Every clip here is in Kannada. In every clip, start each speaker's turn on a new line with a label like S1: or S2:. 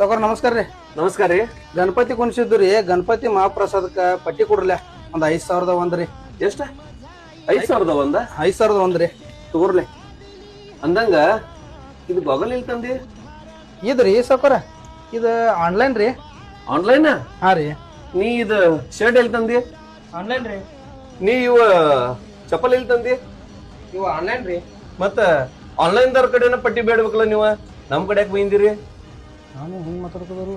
S1: ಸಾವ್ಕಾರ ನಮಸ್ಕಾರ ರೀ.
S2: ನಮಸ್ಕಾರ ರೀ.
S1: ಗಣಪತಿ ಕುಣಿಸಿದ್ದು ರೀ ಗಣಪತಿ ಮಹಾಪ್ರಸಾದಕ್ಕ ಪಟ್ಟಿ ಕೊಡ್ರಲ್ಲ ಒಂದ್ ಐದ್ ಸಾವಿರದ ಒಂದ್ ರೀ.
S2: ಎಷ್ಟ? ಐದ್ ಸಾವಿರದ ಒಂದ?
S1: ಐದ್ ಸಾವಿರದ ಒಂದ್ ರೀ.
S2: ತಗೋರ್ಲೆ. ಅಂದಂಗ ಇದು ಬಗಲ್ ಇಲ್ಲಿ ತಂದಿ?
S1: ಇದ್ರಿ ಸಾವ್ಕಾರ ಇದು ಆನ್ಲೈನ್ ರೀ.
S2: ಆನ್ಲೈನ್
S1: ಹಾ ರೀ.
S2: ನೀ ಇದು ಶರ್ಟ್ ಎಲ್ಲಿ ತಂದಿ?
S1: ಆನ್ಲೈನ್ ರೀ.
S2: ನೀ ಇವ ಚಪ್ಪಲ್ ಎಲ್ಲಿ ತಂದಿ?
S1: ಇವ ಆನ್ಲೈನ್ ರೀ.
S2: ಮತ್ತ ಆನ್ಲೈನ್ ದರ ಕಡೆನ ಪಟ್ಟಿ ಬೇಡ್ಬೇಕಲ್ಲ ನೀವ? ನಮ್ ಕಡೆ ಬೈಂದಿರಿ.
S1: ನಾನು ಹೆಂಗೆ ಮಾತಾಡ್ಕೋದ್ರು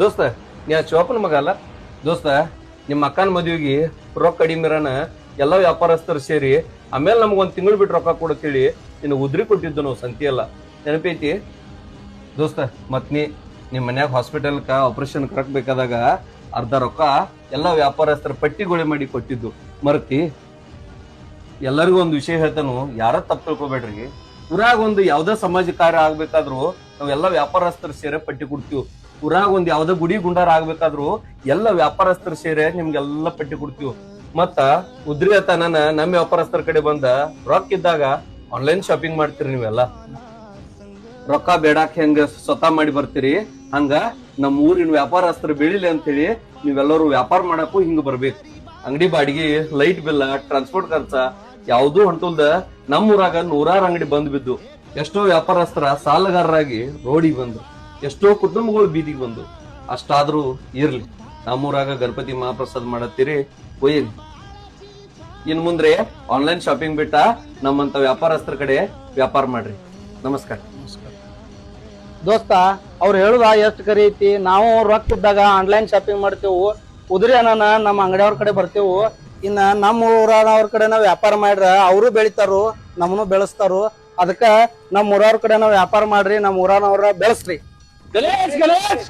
S2: ದೋಸ್ತ, ನೀ ಚೋಪನ ಮಗ ಅಲ್ಲ? ದೋಸ್ತ, ನಿಮ್ಮ ಅಕ್ಕನ ಮದುವೆಗೆ ರೊಕ್ಕ ಕಡಿಮೆರನ ಎಲ್ಲ ವ್ಯಾಪಾರಸ್ಥರು ಸೇರಿ, ಆಮೇಲೆ ನಮ್ಗೆ ಒಂದು ತಿಂಗಳು ಬಿಟ್ಟು ರೊಕ್ಕ ಕೊಡತ್ತೇಳಿ, ನಿನ್ನ ಉದ್ರಿ ಕೊಟ್ಟಿದ್ದು ನಾವು ಸಂತಿ ಅಲ್ಲ. ನೆನಪೈತಿ? ದೋಸ್ತ, ಮತ್ ನೀ ನಿಮ್ಮ ಮನ್ಯಾಗ ಹಾಸ್ಪಿಟಲ್ಕ ಆಪರೇಷನ್ ಕರಕ್ ಬೇಕಾದಾಗ ಅರ್ಧ ರೊಕ್ಕ ಎಲ್ಲ ವ್ಯಾಪಾರಸ್ಥರ ಪಟ್ಟಿಗೊಳೆ ಮಾಡಿ ಕೊಟ್ಟಿದ್ದು. ಮರತಿ? ಎಲ್ಲರಿಗೂ ಒಂದು ವಿಷಯ ಹೇಳ್ತಾನು, ಯಾರ ತಪ್ಪು ತಿಳ್ಕೊಬೇಡ್ರಿ. ಊರಾಗ ಒಂದು ಯಾವುದೇ ಸಮಾಜ ಕಾರ್ಯ ಆಗ್ಬೇಕಾದ್ರೂ ನಾವೆಲ್ಲ ವ್ಯಾಪಾರಸ್ಥರು ಸೇರೆ ಪಟ್ಟಿ ಕೊಡ್ತೀವಿ. ಊರಾಗ ಒಂದ್ ಯಾವ್ದೇ ಗುಡಿ ಗುಂಡಾರ ಆಗ್ಬೇಕಾದ್ರು ಎಲ್ಲ ವ್ಯಾಪಾರಸ್ಥರು ಸೇರೆ ನಿಮ್ಗೆಲ್ಲ ಪಟ್ಟಿ ಕೊಡ್ತೀವಿ. ಮತ್ತ ಉದ್ರಿ ತನನ ನಮ್ಮ ವ್ಯಾಪಾರಸ್ಥರ ಕಡೆ ಬಂದ ರೊಕ್ಕ ಇದ್ದಾಗ ಆನ್ಲೈನ್ ಶಾಪಿಂಗ್ ಮಾಡ್ತೀರಿ ನೀವೆಲ್ಲ. ರೊಕ್ಕ ಬೇಡಾಕ್ ಹೆಂಗ ಸ್ವತಃ ಮಾಡಿ ಬರ್ತೀರಿ? ಹಂಗ ನಮ್ಮ ಊರಿನ ವ್ಯಾಪಾರಸ್ಥರು ಬೆಳಿಲಿ ಅಂತೇಳಿ ನೀವೆಲ್ಲರೂ ವ್ಯಾಪಾರ ಮಾಡಕ್ಕೂ ಹಿಂಗ ಬರ್ಬೇಕು. ಅಂಗಡಿ ಬಾಡಿಗೆ ಲೈಟ್ ಬಿಲ್ಲ ಟ್ರಾನ್ಸ್ಪೋರ್ಟ್ ಖರ್ಚ, ಯಾವ್ದೂ ಹೊಂಟಲ್ದ ನಮ್ಮ ಊರಾಗ ನೂರಾರು ಅಂಗಡಿ ಬಂದ್ ಬಿದ್ದು. ಎಷ್ಟೋ ವ್ಯಾಪಾರಸ್ಥರ ಸಾಲಗಾರರಾಗಿ ರೋಡಿಗೆ ಬಂದ್ರು. ಎಷ್ಟೋ ಕುಟುಂಬಗಳು ಬೀದಿಗೆ ಬಂದು ಅಷ್ಟಾದ್ರೂ ಇರ್ಲಿ. ನಮ್ಮೂರಾಗ ಗಣಪತಿ ಮಹಾಪ್ರಸಾದ್ ಮಾಡತ್ತೀರಿ ಒಯ್ಯಲಿ ಇನ್ ಮುಂದ್ರೆ ಆನ್ಲೈನ್ ಶಾಪಿಂಗ್ ಬಿಟ್ಟ ನಮ್ಮಂತ ವ್ಯಾಪಾರಸ್ಥರ ಕಡೆ ವ್ಯಾಪಾರ ಮಾಡ್ರಿ. ನಮಸ್ಕಾರ.
S1: ದೋಸ್ತ, ಅವ್ರು ಹೇಳುದ ಎಷ್ಟು ಕರಿ ನಾವು ರೊಕ್ಕ ಇದ್ದಾಗ ಆನ್ಲೈನ್ ಶಾಪಿಂಗ್ ಮಾಡ್ತೇವು. ಉದ್ರಿ ಅನ್ನ ನಮ್ಮ ಅಂಗಡಿಯವ್ರ ಕಡೆ ಬರ್ತೇವು. ಇನ್ನ ನಮ್ಮ ಊರವ್ರ ಕಡೆ ನಾವು ವ್ಯಾಪಾರ ಮಾಡ್ರ, ಅವರು ಬೆಳಿತಾರು, ನಮ್ಮನ್ನು ಬೆಳೆಸ್ತಾರು. ಅದಕ್ಕ ನಮ್ಮ ಊರವ್ರ ಕಡೆ ನಾವ್ ವ್ಯಾಪಾರ ಮಾಡ್ರಿ ನಮ್ಮ ಊರನವ್ರ ಬೆಳೆಸ್ರಿ ಗಣೇಶ್ ಗಣೇಶ್!